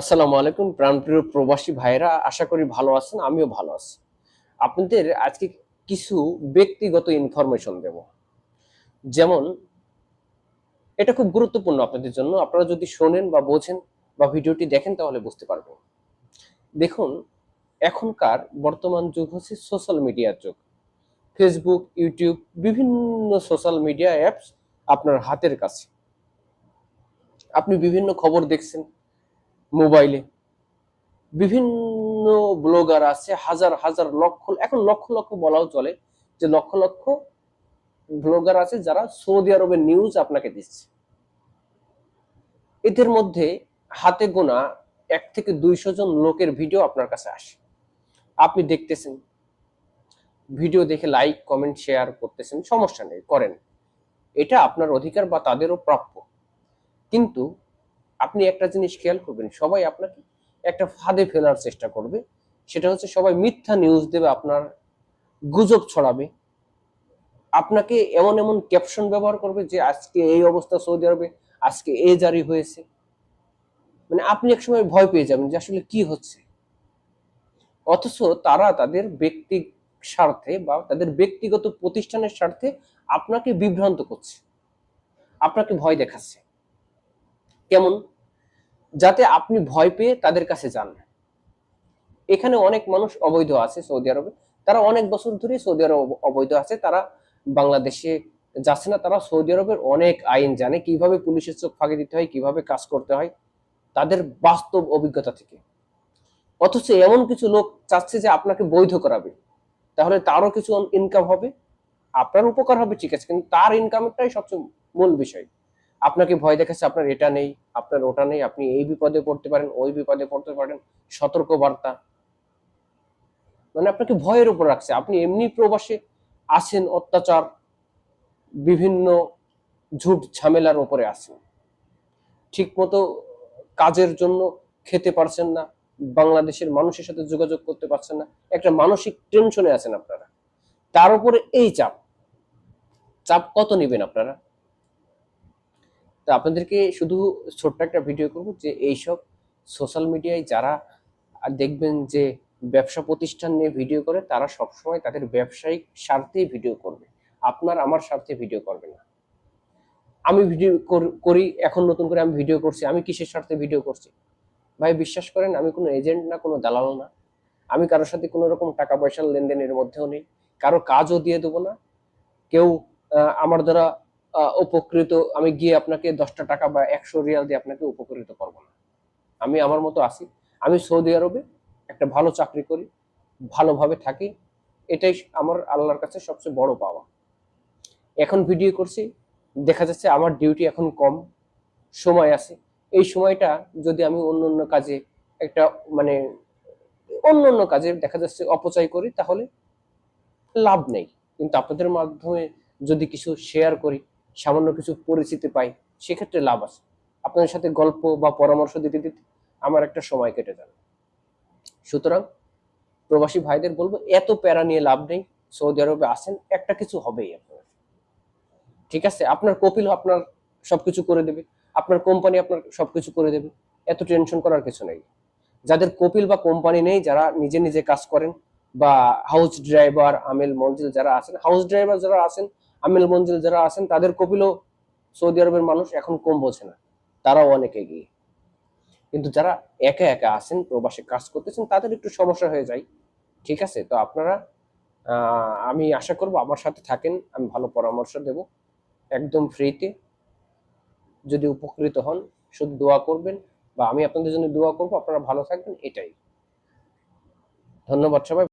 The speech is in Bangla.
আসসালামু আলাইকুম, প্রাণপ্রিয় প্রবাসী ভাইরা আশা করি ভালো আছেন, আমিও ভালো আছি। আপনাদের আজকে কিছু ব্যক্তিগত ইনফরমেশন দেব। যেমন, এটা খুব গুরুত্বপূর্ণ আপনাদের জন্য, আপনারা যদি শোনেন বা বোঝেন বা ভিডিওটি দেখেন তাহলে বুঝতে পারবেন দেখুন, এখনকার বর্তমান যুগ হচ্ছে সোশ্যাল মিডিয়ার যুগ। ফেসবুক ইউটিউব বিভিন্ন সোশ্যাল মিডিয়া অ্যাপস আপনার হাতের কাছে। আপনি বিভিন্ন খবর দেখছেন মোবাইলে। বিভিন্ন ব্লগার আছে, হাজার হাজার, লক্ষ, এখন লক্ষ লক্ষ বলাও চলে যে লক্ষ লক্ষ ব্লগার আছে যারা সৌদি আরবের নিউজ আপনাকে দিচ্ছে। এদের মধ্যে হাতে গোনা এক থেকে দুইশো জন লোকের ভিডিও আপনার কাছে আসে। আপনি দেখতেছেন ভিডিও দেখে লাইক কমেন্ট শেয়ার করতেছেন, সমস্যা নেই, করেন। এটা আপনার অধিকার বা তাদেরও প্রাপ্য। কিন্তু আপনি একটা জিনিস খেয়াল করবেন, সবাই আপনাকে একটা ফাঁদে ফেলার চেষ্টা করবে। সেটা হচ্ছে সবাই মিথ্যা নিউজ দেবে, আপনার গুজব ছড়াবে। আপনাকে এমন এমন ক্যাপশন ব্যবহার করবে যে, আজকে এই অবস্থা সৌদি আরবে, আজকে এ জারি হয়েছে। মানে আপনি একসময় ভয় পেয়ে যাবেন যে, আসলে কি হচ্ছে? অথচ তারা তাদের ব্যক্তি স্বার্থে বা তাদের ব্যক্তিগত প্রতিষ্ঠানের স্বার্থে আপনাকে বিভ্রান্ত করছে। আপনাকে ভয় দেখাচ্ছে। কেমন? যাতে আপনি ভয় পেয়ে তাদের কাছে যান। এখানে অনেক মানুষ অবৈধ আছে সৌদি আরবে। তারা অনেক বছর ধরে সৌদি আরব অবৈধ আছে। তারা বাংলাদেশে যাচ্ছে না। তারা সৌদি আরবের অনেক আইন জানে কীভাবে পুলিশের চোখ ফাঁকি দিতে হয়, কীভাবে কাজ করতে হয় তাদের বাস্তব অভিজ্ঞতা থেকে। অথচ এমন কিছু লোক চাচ্ছে যে আপনাকে বৈধ করাবে। তাহলে তারও কিছু ইনকাম হবে। আপনার উপকার হবে, ঠিক আছে। কিন্তু তার ইনকামটাই সবচেয়ে মূল বিষয়। আপনাকে ভয় দেখাচ্ছে, আপনার এটা নেই, আপনার ওটা নেই, আপনি এই বিপদে পড়তে পারেন, ওই বিপদে পড়তে পারেন সতর্ক বার্তা মানে আপনাকে ভয়ের উপর রাখছে, আপনি এমনি প্রবাসে আছেন, অত্যাচার, বিভিন্ন ঝুট ঝামেলার উপরে আছেন। ঠিক মতো কাজের জন্য খেতে পারছেন না, বাংলাদেশের মানুষের সাথে যোগাযোগ করতে পারছেন না, একটা মানসিক টেনশনে আছেন আপনারা। তার উপরে এই চাপ চাপ কত নেবেন আপনারা? তো আপনাদেরকে শুধু ছোট্ট একটা ভিডিও করব যে এইসব সোশ্যাল মিডিয়ায় যারা দেখবেন যে ব্যবসা প্রতিষ্ঠান নিয়ে ভিডিও করে, তারা সবসময় তাদের ব্যবসায়িক স্বার্থেই ভিডিও করবে। আপনার আমার স্বার্থে ভিডিও করবে না। আমি ভিডিও করি এখন নতুন করে আমি ভিডিও করছি, আমি কিসের স্বার্থে ভিডিও করছি? ভাই, বিশ্বাস করেন, আমি কোনো এজেন্ট না, কোনো দালাল না। আমি কারোর সাথে কোনো রকম টাকা পয়সার লেনদেনের মধ্যেও নেই। কারও কাজও দিয়ে দেবো না। কেউ আমার দ্বারা উপকৃত, আমি গিয়ে আপনাকে দশটা টাকা বা একশো রিয়াল দিয়ে আপনাকে উপকৃত করব না। আমি আমার মতো আসি আমি সৌদি আরবে একটা ভালো চাকরি করি, ভালোভাবে থাকি। এটাই আমার আল্লাহর কাছে সবচেয়ে বড় পাওয়া। এখন ভিডিও করছি, দেখা যাচ্ছে আমার ডিউটি এখন কম, সময় আছে। এই সময়টা যদি আমি অন্য অন্য কাজে একটা মানে অন্য অন্য কাজে দেখা যাচ্ছে অপচয় করি, তাহলে লাভ নেই। কিন্তু আপনাদের মাধ্যমে যদি কিছু শেয়ার করি সামান্য কিছু পরিচিতি পাই, সেক্ষেত্রে লাভ আছে। আপনাদের সাথে গল্প বা পরামর্শ দিতে দিতে আমার একটা সময় কেটে যাবে। সুতরাং প্রবাসী ভাইদের বলব, এত প্যারা নিয়ে লাভ নেই, সৌদি আরবে আসেন একটা কিছু হবেই আপনার। ঠিক আছে? আপনার কপিল আপনার সবকিছু করে দেবে, আপনার কোম্পানি আপনার সবকিছু করে দেবে, এত টেনশন করার কিছু নেই। যাদের কপিল বা কোম্পানি নেই, যারা নিজে নিজে কাজ করেন বা হাউস ড্রাইভার আমেল মঞ্জিল যারা আছেন, হাউস ড্রাইভার যারা আছেন আমেল মঞ্জিল যারা আছেন, তাদের কপিলও সৌদি আরবের মানুষ, এখন কম বোঝে না। তারাও অনেক এগিয়ে। কিন্তু যারা একা একা আছেন, প্রবাসে কাজ করতেছেন, তাদের একটু সমস্যা হয়ে যায়। ঠিক আছে? তো আপনারা আমি আশা করব আমার সাথে থাকেন, আমি ভালো পরামর্শ দেব। একদম ফ্রিতে। যদি উপকৃত হন, শুধু দোয়া করবেন বা আমি আপনাদের জন্য দোয়া করব, আপনারা ভালো থাকবেন, এটাই। ধন্যবাদ সবাই।